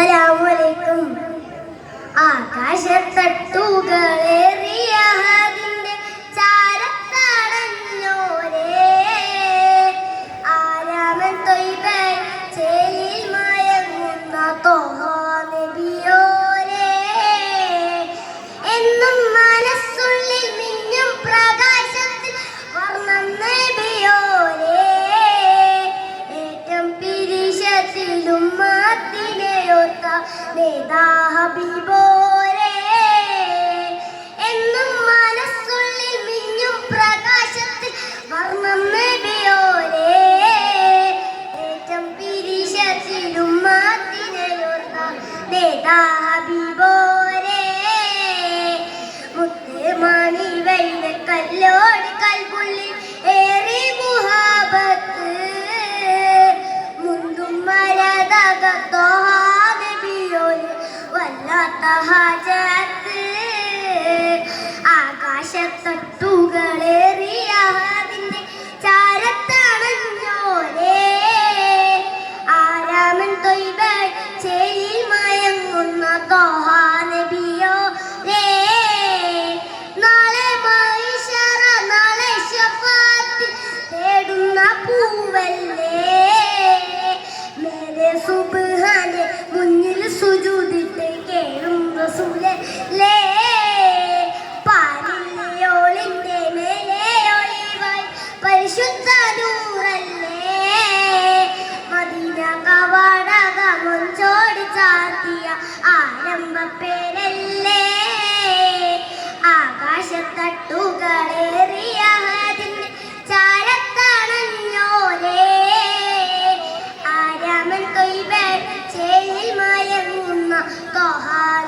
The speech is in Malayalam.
അസ്സലാമലൈക്കും ആകാശത്തട്ടുകളേറിയ അതിന്റെ ചാരത്തടഞ്ഞോരേ മയങ്ങുന്ന പ്രകാശത്തിൽ പിരിശത്തിലും മാത്തിനെയൊത്ത നേതാ ഹബീബോരേ എന്നും മനസ്സുള്ളിൽ മിന്നും പ്രകാശത്തിൽ വർണം നബിയോരേ. ഏറ്റം പിരിശത്തിലും മാത്തിനെയൊത്ത നേതാ ഹബീബോരേ മുത്തുമണി വെള്ള കല്ലോട് കൽപുള്ളിൽ Hi. ആരംഭപ്പേരല്ലേ ആകാശത്തട്ടുകളേറിയ ചാരത്തണഞ്ഞോലേ. ആരാമൻ കൊയ്വ ചേലിൽ മയങ്ങുന്ന തോഹാല